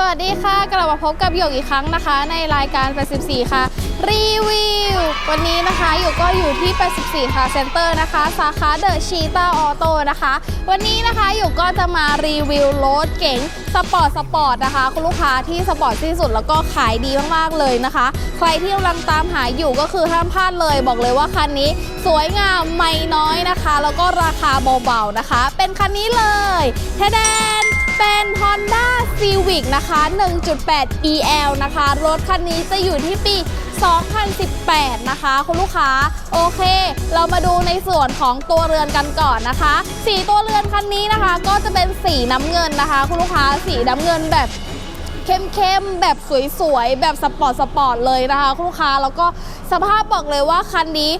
สวัสดีค่ะ กลับมาพบกับหยกอีกครั้งนะคะ ในรายการ 84 ค่ะ รีวิว วันนี้นะคะหยกก็อยู่ที่ 84 ค่ะเซ็นเตอร์นะคะ สาขาเดอะชีตาออโต้นะคะ วันนี้นะคะหยกก็จะมารีวิวรถเก๋งสปอร์ตสปอร์ตนะคะ คุณลูกค้าที่สปอร์ตที่สุดแล้วก็ขายดีมากๆเลยนะคะ ใครที่กำลังตามหาอยู่ก็คือห้ามพลาดเลย บอกเลยว่าคันนี้สวยงามไม่น้อยนะคะ แล้วก็ราคาเบาๆนะคะ เป็นคันนี้เลยเทเดน เป็น Honda Civic นะคะ 1.8 EL นะคะ รถคันนี้จะอยู่ที่ปี 2018 นะคะ คุณลูกค้า โอเค เรามาดูในส่วนของตัวเรือนกันก่อนนะคะ สีตัวเรือนคันนี้นะคะ ก็จะเป็นสีน้ำเงินนะคะ คุณลูกค้า สีน้ำเงินแบบ เข้มๆ แบบสวยๆ แบบสปอร์ตสปอร์ตเลยนะคะคุณลูกค้าแล้วก็สภาพบอกเลยว่าคันนี้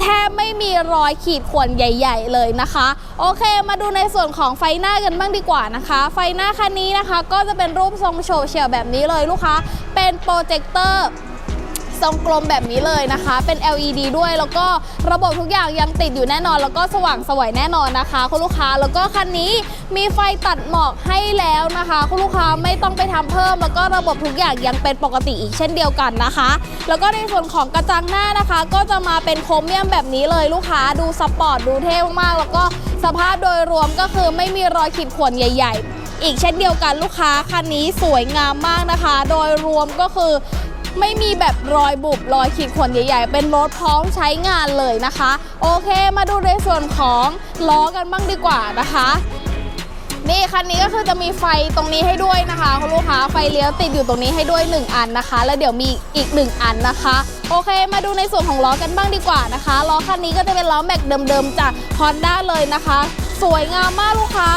แทบไม่มีรอยขีดข่วนใหญ่ ๆ เลยนะคะ โอเคมาดูในส่วนของไฟหน้ากันบ้างดีกว่านะคะ ไฟหน้าคันนี้นะคะก็จะเป็นรูปทรงโชว์เชียวแบบนี้เลยลูกค้า เป็นโปรเจคเตอร์ ทรงกลมแบบนี้เลยนะคะ เป็น LED ด้วยแล้วก็ระบบทุกอย่างยังติดอยู่แน่นอน แล้วก็สว่างสวยแน่นอนนะคะคุณลูกค้าแล้วก็คันนี้มีไฟตัดหมอกให้แล้วนะคะคุณลูกค้าไม่ต้องไปทำเพิ่ม แล้วก็ระบบทุกอย่างยังเป็นปกติอีกเช่นเดียวกันนะคะ แล้วก็ในส่วนของกระจังหน้านะคะ ก็จะมาเป็นโครเมียมแบบนี้เลยลูกค้าดูสปอร์ตดูเท่มากๆแล้วก็สภาพโดยรวมก็คือไม่มีรอยขีดข่วนใหญ่ ๆ อีกเช่นเดียวกันลูกค้าคันนี้สวยงามมากนะคะ โดยรวมก็คือ ไม่มีแบบรอยบุบรอยขีดข่วนใหญ่ ๆ เป็นรถพร้อมใช้งานเลยนะคะ โอเคมาดูในส่วนของล้อกันบ้างดีกว่านะคะนี่คันนี้ก็คือจะมีไฟตรงนี้ให้ด้วยนะคะคุณลูกค้าไฟเลี้ยวติดอยู่ตรงนี้ให้ด้วย 1 อันนะคะ แล้วเดี๋ยวมีอีก 1 อันนะคะ โอเค มาดูในส่วนของล้อกันบ้างดีกว่านะคะล้อคันนี้ก็จะเป็นล้อแม็กเดิมๆจาก Honda เลยนะคะ สวยงามมากลูกค้า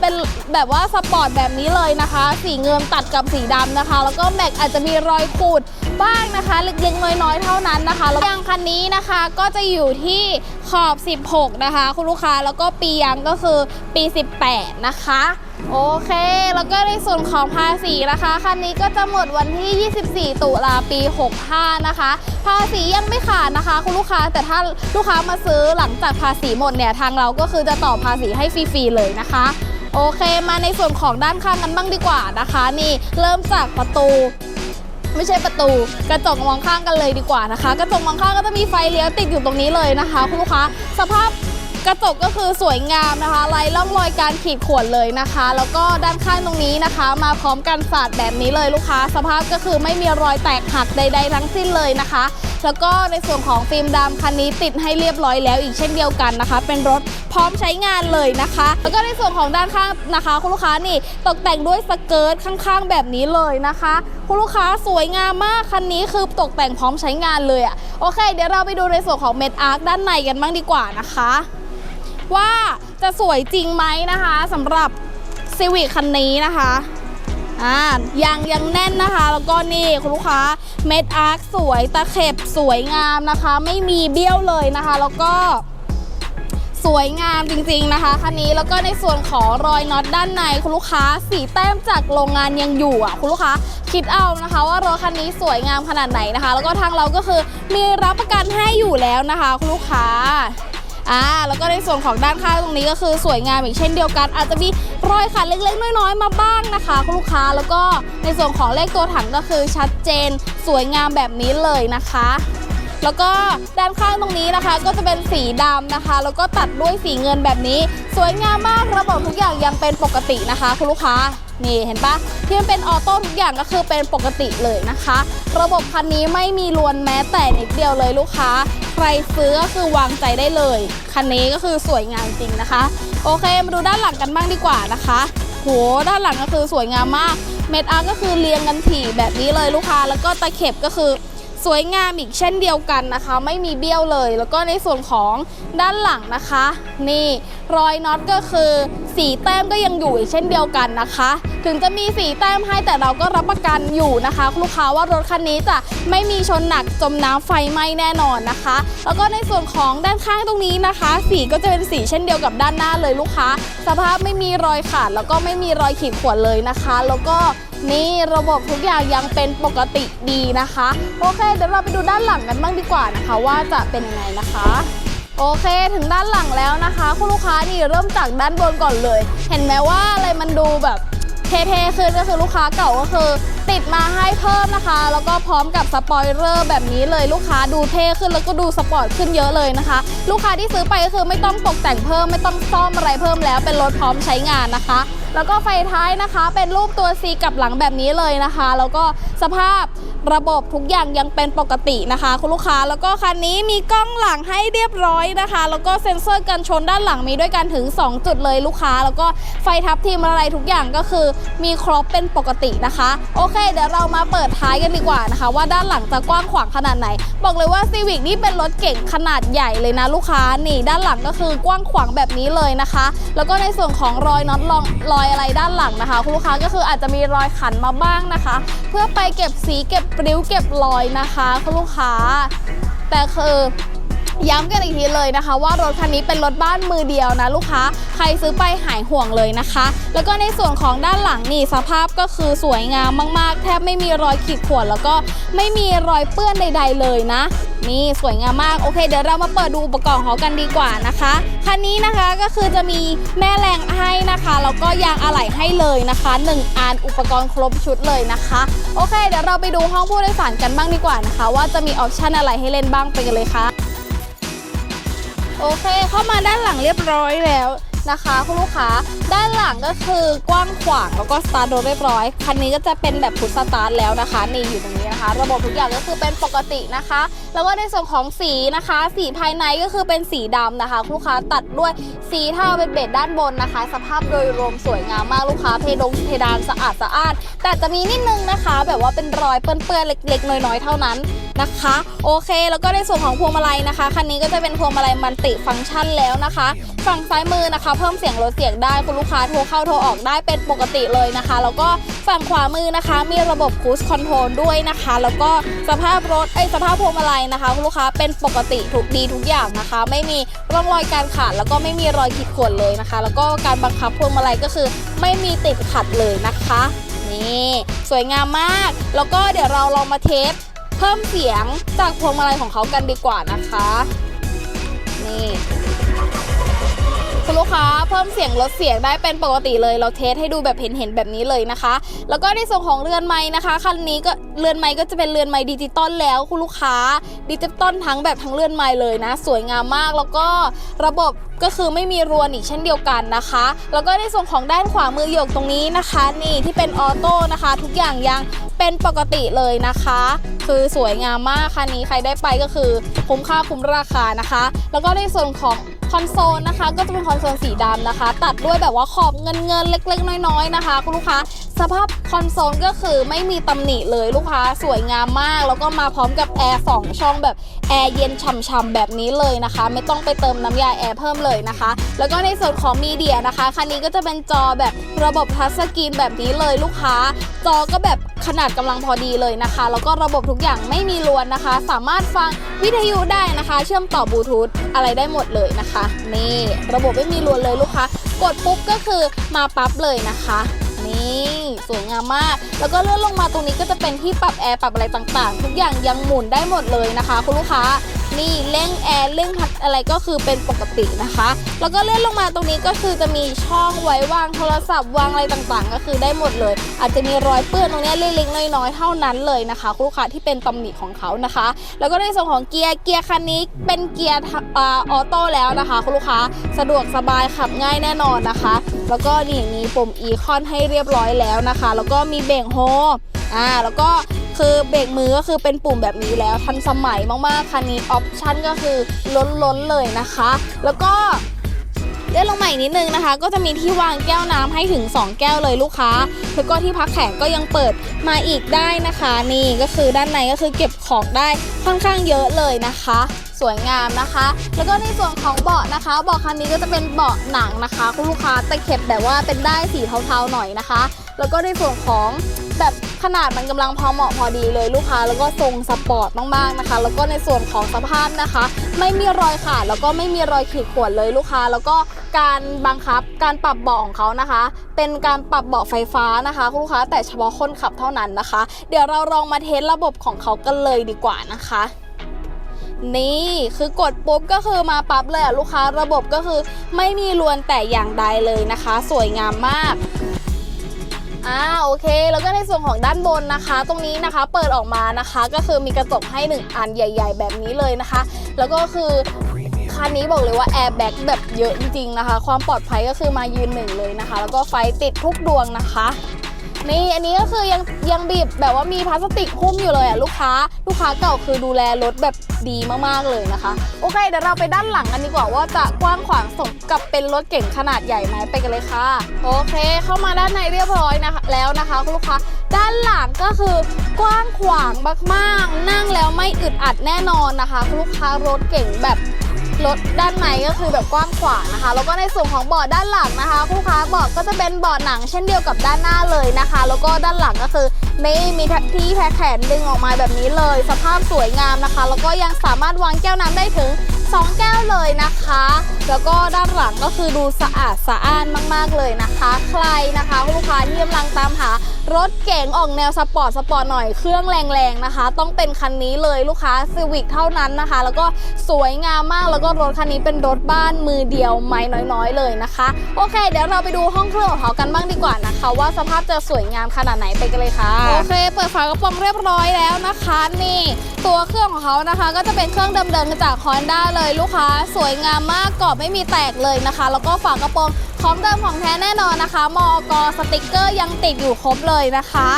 เป็นแบบว่าสปอร์ตแบบนี้เลยนะคะ สีเงินตัดกับสีดำนะคะ แล้วก็แม็กอาจจะมีรอยขูดบ้างนะคะเล็กๆน้อยๆเท่านั้นนะคะแล้วยางคันนี้นะคะก็จะอยู่ที่ขอบ 16 นะคะ คุณลูกค้าแล้วก็ปียางก็คือปี 18 นะคะโอเค แล้วก็ในส่วนของภาษีนะคะ คันนี้ก็จะหมดวันที่ 24 ตุลาปี 65 นะคะ ภาษียังไม่ขาดนะคะ คุณลูกค้า แต่ถ้าลูกค้ามาซื้อหลังจากภาษีหมดเนี่ย ทางเราก็คือจะต่อภาษีให้ฟรีๆเลยนะคะ โอเค มาในส่วนของด้านข้างกันบ้างดีกว่านะคะ นี่เริ่มจากประตูไม่ใช่ประตูกระจกมองข้างกันเลยดีกว่านะคะ กระจกมองข้างก็จะมีไฟเลี้ยวติดอยู่ตรงนี้เลยนะคะ คุณลูกค้าสภาพ กระจกก็คือสวยงามนะคะไร้ร่องรอยการขีดข่วนเลยนะคะ แล้วก็ด้านข้างตรงนี้นะคะ มาพร้อมกันสาดแบบนี้เลยลูกค้า สภาพก็คือไม่มีรอยแตกหักใด ๆ ทั้งสิ้นเลยนะคะ แล้วก็ในส่วนของฟิล์มดำคันนี้ติดให้เรียบร้อยแล้วอีกเช่นเดียวกันนะคะ เป็นรถพร้อมใช้งานเลยนะคะ แล้วก็ในส่วนของด้านข้างนะคะ คุณลูกค้านี่ตกแต่งด้วยสเกิร์ตข้างๆ แบบนี้เลยนะคะ คุณลูกค้าสวยงามมากคันนี้คือตกแต่งพร้อมใช้งานเลยอะโอเค เดี๋ยวเราไปดูในส่วนของเมดอาร์คด้านในกันบ้างดีกว่านะคะ ว่าจะสวยจริงไหมนะคะสำหรับซีวิ c คันนี้นะคะอ่ายางยังแน่นนะคะ แล้วก็นี่คุณลูกค้าเม็ดอาร์คสวยตะเข็บสวยงามนะคะ ไม่มีเบี้ยวเลยนะคะ แล้วก็สวยงามจริงๆนะคะคันนี้แล้วก็ในส่วนของรอยน็อตด้านในคุณลูกค้าสีแต้มจากโรงงานยังอยู่อะคุณลูกค้าคิดเอานะคะ ว่ารถคันนี้สวยงามขนาดไหนนะคะ แล้วก็ทางเราก็คือมีรับประกันให้อยู่แล้วนะคะ คุณลูกค้า อ่าแล้วก็ในส่วนของด้านข้างตรงนี้ก็คือสวยงามอีกเช่นเดียวกัน อาจจะมีรอยขัดเล็กๆน้อยๆมาบ้างนะคะคุณลูกค้าแล้วก็ในส่วนของเลขตัวถังก็คือชัดเจน สวยงามแบบนี้เลยนะคะแล้วก็ด้านข้างตรงนี้นะคะ ก็จะเป็นสีดำนะคะ แล้วก็ตัดด้วยสีเงินแบบนี้ สวยงามมากระบบทุกอย่างยังเป็นปกตินะคะ คุณลูกค้า นี่เห็นปะที่มันเป็นออโต้ทุกอย่างก็คือเป็นปกติเลยนะคะ ระบบคันนี้ไม่มีลวนแม้แต่นิดเดียวเลยลูกค้า ใครซื้อก็คือวางใจได้เลย คันนี้ก็คือสวยงามจริงนะคะ โอเคมาดูด้านหลังกันบ้างดีกว่านะคะโหด้านหลังก็คือสวยงามมาก เม็ดอาร์ก็คือเรียงกันถี่แบบนี้เลยลูกค้า แล้วก็ตะเข็บก็คือ สวยงามอีกเช่นเดียวกันนะคะ ไม่มีเบี้ยวเลย แล้วก็ในส่วนของด้านหลังนะคะ นี่รอยน็อตก็คือสีแต้มก็ยังอยู่อีกเช่นเดียวกันนะคะ ถึงจะมีสีแต้มให้แต่เราก็รับประกันอยู่นะคะ ลูกค้าว่ารถคันนี้จะไม่มีชนหนักจมน้ำไฟไหม้แน่นอนนะคะ แล้วก็ในส่วนของด้านข้างตรงนี้นะคะ สีก็จะเป็นสีเช่นเดียวกับด้านหน้าเลยลูกค้า สภาพไม่มีรอยขาดแล้วก็ไม่มีรอยขีดข่วนเลยนะคะ แล้วก็ นี่ระบบทุกอย่างยังเป็นปกติดีนะคะ โอเค เดี๋ยวเราไปดูด้านหลังกันบ้างดีกว่านะคะ ว่าจะเป็นยังไงนะคะ โอเคถึงด้านหลังแล้วนะคะ คุณลูกค้านี่เริ่มจากด้านบนก่อนเลย เห็นไหมว่าอะไรมันดูแบบ เท่ๆขึ้นก็คือลูกค้าเก่าก็คือ ติดมาให้เพิ่มนะคะ แล้วก็พร้อมกับสปอยเลอร์แบบนี้เลยลูกค้าดูเท่ขึ้นแล้วก็ดูสปอร์ตขึ้นเยอะเลยนะคะ ลูกค้าที่ซื้อไปก็คือไม่ต้องตกแต่งเพิ่มไม่ต้องซ่อมอะไรเพิ่มแล้วเป็นรถพร้อมใช้งานนะคะ แล้วก็ไฟท้ายนะคะ เป็นรูปตัว C กับหลังแบบนี้เลยนะคะ แล้วก็สภาพระบบทุกอย่างยังเป็นปกตินะคะ คุณลูกค้าแล้วก็คันนี้มีกล้องหลังให้เรียบร้อยนะคะ แล้วก็เซ็นเซอร์กันชนด้านหลังมีด้วยกันถึง 2 จุดเลยลูกค้า แล้วก็ไฟทับทีมอะไรทุกอย่างก็คือมีครบเป็นปกตินะคะ โอเค เดี๋ยวเรามาเปิดท้ายกันดีกว่านะคะ ว่าด้านหลังจะกว้างขวางขนาดไหน บอกเลยว่า Civic นี่เป็นรถเก่งขนาดใหญ่เลยนะลูกค้านี่ด้านหลังก็คือกว้างขวางแบบนี้เลยนะคะ แล้วก็ในส่วนของรอยน็อตรองรอยอะไรด้านหลังนะคะ คุณลูกค้าก็คืออาจจะมีรอยขันมาบ้างนะคะ เพื่อไปเก็บสีเก็บปริ้วเก็บรอยนะคะคุณลูกค้า แต่คือ ย้ำกันอีกทีเลยนะคะ ว่ารถคันนี้เป็นรถบ้านมือเดียวนะลูกค้า ใครซื้อไปหายห่วงเลยนะคะ แล้วก็ในส่วนของด้านหลังนี่สภาพก็คือสวยงามมาก ๆ แทบไม่มีรอยขีดข่วนแล้วก็ไม่มีรอยเปื้อนใด ๆ เลยนะนี่สวยงามมากโอเค เดี๋ยวเรามาเปิดดูอุปกรณ์ของเขากันดีกว่านะคะคันนี้นะคะก็คือจะมีแม่แรงให้นะคะแล้วก็ยางอะไหล่ให้เลยนะคะ1อันอุปกรณ์ครบชุดเลยนะคะ โอเค เดี๋ยวเราไปดูห้องผู้โดยสารกันบ้างดีกว่านะคะ ว่าจะมีออปชันอะไรให้เล่นบ้างไปกันเลยค่ะ โอเคเข้ามาด้านหลังเรียบร้อยแล้ว นะคะคุณลูกค้าด้านหลังก็คือกว้างขวางแล้วก็สตาร์ทรถเรียบร้อยคันนี้ก็จะเป็นแบบพุทสตาร์ทแล้วนะคะนี่อยู่ตรงนี้นะคะ ระบบทุกอย่างก็คือเป็นปกตินะคะ แล้วก็ในส่วนของสีนะคะ สีภายในก็คือเป็นสีดำนะคะคุณลูกค้าตัดด้วยสีเทาเป็นเบจด้านบนนะคะ สภาพโดยรวมสวยงามมากลูกค้าเพดงเพดานสะอาดสะอาดแต่จะมีนิดนึงนะคะ แบบว่าเป็นรอยเปื้อนๆเล็กๆ น้อยๆเท่านั้นนะคะ โอเค แล้วก็ในส่วนของพวงมาลัยนะคะคันนี้ก็จะเป็นพวงมาลัยมัลติฟังก์ชันแล้วนะคะ ฝั่งซ้ายมือนะคะเพิ่มเสียงลดเสียงได้คุณลูกค้าโทรเข้าโทรออกได้เป็นปกติเลยนะคะ แล้วก็ฝั่งขวามือนะคะ มีระบบคูสคอนโทรลด้วยนะคะ แล้วก็สภาพรถไอสภาพพวงมาลัยนะคะคุณลูกค้าเป็นปกติถูกดีทุกอย่างนะคะ ไม่มีร่องรอยการขาด แล้วก็ไม่มีรอยขีดข่วนเลยนะคะ แล้วก็การบังคับพวงมาลัยก็คือไม่มีติดขัดเลยนะคะนี่สวยงามมาก แล้วก็เดี๋ยวเราลองมาเทสเพิ่มเสียงจากพวงมาลัยของเขากันดีกว่านะคะ นี่ ลูกค้าเพิ่มเสียงลดเสียงได้เป็นปกติเลย เราเทสให้ดูแบบเห็นเห็นแบบนี้เลยนะคะ แล้วก็ในส่วนของเรือนไม้นะคะคันนี้ก็เรือนไม้ก็จะเป็นเรือนไม้ดิจิตอลแล้วคุณลูกค้าดิจิตอลทั้งแบบทั้งเรือนไม้เลยนะ สวยงามมากแล้วก็ระบบก็คือไม่มีรวนอีกเช่นเดียวกันนะคะ แล้วก็ในส่วนของด้านขวามือโยกตรงนี้นะคะ นี่ที่เป็นออโต้นะคะ ทุกอย่างยังเป็นปกติเลยนะคะ คือสวยงามมากคันนี้ใครได้ไปก็คือคุ้มค่าคุ้มราคานะคะ แล้วก็ในส่วนของ อนโซลนะคะ ก็จะเป็นคอนโซลสีดำนะคะ ตัดด้วยแบบว่าขอบเงินเงินๆเล็ก ๆ น้อยๆนะคะ คุณลูกค้าสภาพคอนโซลก็คือไม่มีตำหนิเลยลูกค้าสวยงามมาก แล้วก็มาพร้อมกับแอร์2ช่องแบบแอร์เย็นฉ่ำๆแบบนี้เลยนะคะ ไม่ต้องไปเติมน้ำยาแอร์เพิ่มเลยนะคะ แล้วก็ในส่วนของมีเดียนะคะคันนี้ก็จะเป็นจอแบบระบบทัชสกรีนแบบนี้เลยลูกค้า จอก็แบบขนาดกำลังพอดีเลยนะคะ แล้วก็ระบบทุกอย่างไม่มีรวนนะคะ สามารถฟังวิทยุได้นะคะ เชื่อมต่อบลูทูธอะไรได้หมดเลยนะคะ นี่ ระบบไม่มีรวนเลยลูกค้ากดปุ๊บก็คือมาปั๊บเลยนะคะ นี่สวยงามมาก แล้วก็เลื่อนลงมาตรงนี้ก็จะเป็นที่ปรับแอร์ปรับอะไรต่างๆ ทุกอย่างยังหมุนได้หมดเลยนะคะ คุณลูกค้า นี่เร่งแอร์เร่งพัดอะไรก็คือเป็นปกตินะคะ แล้วก็เลื่อนลงมาตรงนี้ก็คือจะมีช่องไว้วางโทรศัพท์วางอะไรต่างๆ ก็คือได้หมดเลย อาจจะมีรอยเปื้อนตรงนี้เล็กๆน้อยๆเท่านั้นเลยนะคะคุณลูกค้าที่เป็นตำหนิของเขานะคะ แล้วก็ในส่วนของเกียร์เกียร์คันนี้เป็นเกียร์อออโต้แล้วนะคะคุณลูกค้าสะดวกสบายขับง่ายแน่นอนนะคะ แล้วก็นี่มีปุ่มอีคอนให้เรียบร้อยแล้วนะคะ แล้วก็มีเบ่งโฮอ่าแล้วก็ คือเบรกมือก็คือเป็นปุ่มแบบนี้แล้วทันสมัยมากๆคันนี้ออปชั่นก็คือล้นๆเลยนะคะ แล้วก็เลื่อนลงมาอีกนิดนึงนะคะ ก็จะมีที่วางแก้วน้ำให้ถึง 2 แก้วเลยลูกค้า แล้วก็ที่พักแขนก็ยังเปิดมาอีกได้นะคะ นี่ก็คือด้านในก็คือเก็บของได้ค่อนข้างเยอะเลยนะคะ สวยงามนะคะ แล้วก็ในส่วนของเบาะนะคะเบาะคันนี้ก็จะเป็นเบาะหนังนะคะ คุณลูกค้าตะเข็บแบบว่าเป็นได้สีเทาๆหน่อยนะคะ แล้วก็ในส่วนของแบบขนาดมันกำลังพอเหมาะพอดีเลยลูกค้า แล้วก็ทรงสปอร์ตมากๆนะคะ แล้วก็ในส่วนของสภาพนะคะ ไม่มีรอยขาดแล้วก็ไม่มีรอยขีดข่วนเลยลูกค้า แล้วก็การบังคับการปรับเบาะของเขานะคะ เป็นการปรับเบาะไฟฟ้านะคะคุณลูกค้าแต่เฉพาะคนขับเท่านั้นนะคะ เดี๋ยวเราลองมาเทสระบบของเขากันเลยดีกว่านะคะนี่คือกดปุ๊บก็คือมาปั๊บเลยอะลูกค้าระบบก็คือไม่มีรวนแต่อย่างใดเลยนะคะ สวยงามมาก อ่าโอเค แล้วก็ในส่วนของด้านบนนะคะ ตรงนี้นะคะเปิดออกมานะคะ ก็คือมีกระจกให้ 1 อันใหญ่ ๆ แบบนี้เลยนะคะ แล้วก็คือคันนี้บอกเลยว่าแอร์แบ็กแบบเยอะจริงๆนะคะ ความปลอดภัยก็คือมายืนหนึ่งเลยนะคะ แล้วก็ไฟติดทุกดวงนะคะ นี่อันนี้ก็คือยังยังบีบแบบว่ามีพลาสติกหุ้มอยู่เลยอะลูกค้า ลูกค้าเก่าคือดูแลรถแบบดีมากๆเลยนะคะ โอเคเดี๋ยวเราไปด้านหลังกันดีกว่าว่าจะกว้างขวางสมกับเป็นรถเก่งขนาดใหญ่ไหมไปกันเลยค่ะ โอเค เข้ามาด้านในเรียบร้อยนะคะ แล้วนะคะคุณลูกค้าด้านหลังก็คือกว้างขวางมากๆ นั่งแล้วไม่อึดอัดแน่นอนนะคะคุณลูกค้ารถเก่งแบบ รถด้านในก็คือแบบกว้างขวางนะคะ แล้วก็ในส่วนของเบาะด้านหลังนะคะผู้ค้าเบาะก็จะเป็นเบาะหนังเช่นเดียวกับด้านหน้าเลยนะคะ แล้วก็ด้านหลังก็คือนี่มีที่แพ็คแขนดึงออกมาแบบนี้เลย สภาพสวยงามนะคะ แล้วก็ยังสามารถวางแก้วน้ำได้ถึง 2 แก้วเลยนะคะ แล้วก็ด้านหลังก็คือดูสะอาดสะอ้านมาก ๆเลยนะคะ ใครนะคะลูกค้าที่กำลังตามหา รถเก๋งออกแนวสปอร์ตสปอร์ตหน่อยเครื่องแรงๆนะคะ ต้องเป็นคันนี้เลยลูกค้าซีวิกเท่านั้นนะคะ แล้วก็สวยงามมากแล้วก็รถคันนี้เป็นรถบ้านมือเดียวไม่น้อยๆ เลยนะคะ โอเค เดี๋ยวเราไปดูห้องเครื่องของเขากันบ้างดีกว่านะคะ ว่าสภาพจะสวยงามขนาดไหนไปกันเลยค่ะโอเค เปิดฝากระโปรงเรียบร้อยแล้วนะคะ นี่ ตัวเครื่องของเขานะคะ ก็จะเป็นเครื่องเดิมๆจาก Honda เลยลูกค้า สวยงามมากกรอบไม่มีแตกเลยนะคะ แล้วก็ฝากระโปรง ของเดิมของแท้แน่นอนนะคะ มอกสติกเกอร์ยังติดอยู่ครบเลยนะคะ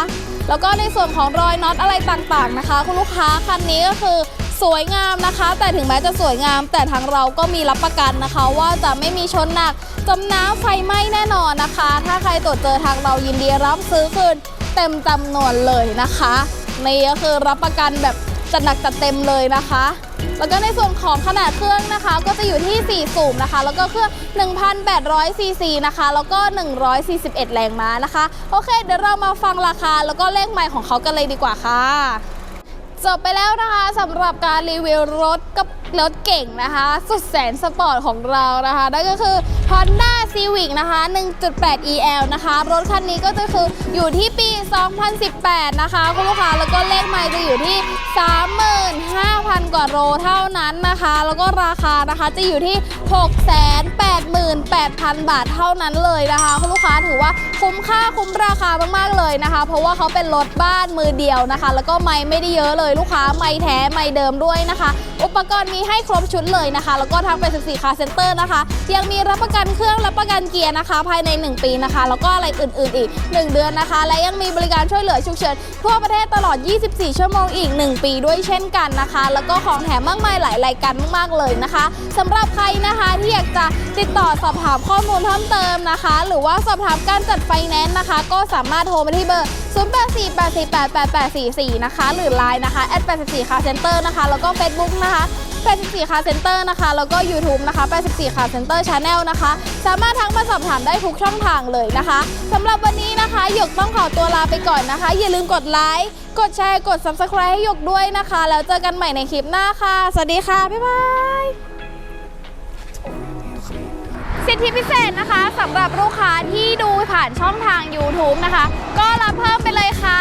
แล้วก็ในส่วนของรอยน็อตอะไรต่างๆนะคะ คุณลูกค้าคันนี้ก็คือสวยงามนะคะ แต่ถึงแม้จะสวยงาม แต่ทางเราก็มีรับประกันนะคะ ว่าจะไม่มีชนหนักจมน้ำไฟไหม้แน่นอนนะคะ ถ้าใครตรวจเจอทางเรายินดีรับซื้อคืนเต็มจำนวนเลยนะคะนี่ก็คือรับประกันแบบจัดหนักจัดเต็มเลยนะคะ แล้วก็ในส่วนของขนาดเครื่องนะคะ ก็จะอยู่ที่ 4 สูบนะคะ แล้วก็เครื่อง 1,800ซีซีนะคะ แล้วก็ 141 แรงม้านะคะ โอเค เดี๋ยวเรามาฟังราคา แล้วก็เลขใหม่ของเขากันเลยดีกว่าค่ะจบไปแล้วนะคะสำหรับการรีวิวรถกับรถเก่งนะคะ สุดแสนสปอร์ตของเรานะคะนั่นก็คือ Honda Civic นะคะ 1.8 EL นะคะ รถคันนี้ก็จะคืออยู่ที่ปี 2018 นะคะ คุณลูกค้าแล้วก็เลขไมล์จะอยู่ที่3 0 0 0 โลเท่านั้นนะคะ แล้วก็ราคานะคะจะอยู่ที่ 688,000 บาทเท่านั้นเลยนะคะคุณลูกค้าถือว่าคุ้มค่าคุ้มราคามากๆเลยนะคะ เพราะว่าเขาเป็นรถบ้านมือเดียวนะคะ แล้วก็ไม้ไม่ได้เยอะเลยลูกค้าไม้แท้ไม้เดิมด้วยนะคะอุปกรณ์มีให้ครบชุดเลยนะคะ แล้วก็ทางไป14คาเซ็นเตอร์นะคะ ยังมีรับประกันเครื่องรับประกันเกียร์นะคะ ภายใน 1 ปีนะคะ แล้วก็อะไรอื่น ๆ อีก 1 เดือนนะคะ และยังมีบริการช่วยเหลือฉุกเฉินทั่วประเทศตลอด 24 ชั่วโมงอีก 1 ปีด้วยเช่นกันนะคะ แล้วก็ของแถมมากมายหลายรายการมากๆเลยนะคะสำหรับใครนะคะที่อยากจะติดต่อสอบถามข้อมูลเพิ่มเติมนะคะ หรือว่าสอบถามการจัดไฟแนนซ์นะคะ ก็สามารถโทรมาที่เบอร์ 0848488844 นะคะ หรือ Line นะคะ @84 car center นะคะ แล้วก็ Facebook นะคะ84 car center นะคะ แล้วก็ YouTube นะคะ84 car center channel นะคะ สามารถทักมาสอบถามได้ทุกช่องทางเลยนะคะสำหรับวันนี้นะคะหยกต้องขอตัวลาไปก่อนนะคะ อย่าลืมกดไลค์กดแชร์กด Subscribe ให้หยกด้วยนะคะ แล้วเจอกันใหม่ในคลิปหน้าค่ะ สวัสดีค่ะ บ๊ายบายสิทธิพิเศษนะคะสำหรับลูกค้าที่ดูผ่านช่องทาง YouTube นะคะ ก็รับเพิ่มไปเลยค่ะ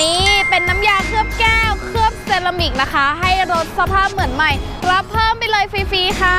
นี่เป็นน้ำยาเคลือบแก้วเคลือบ รามิกนะคะ ให้รถสภาพเหมือนใหม่ รับเพิ่มไปเลยฟรีๆค่ะ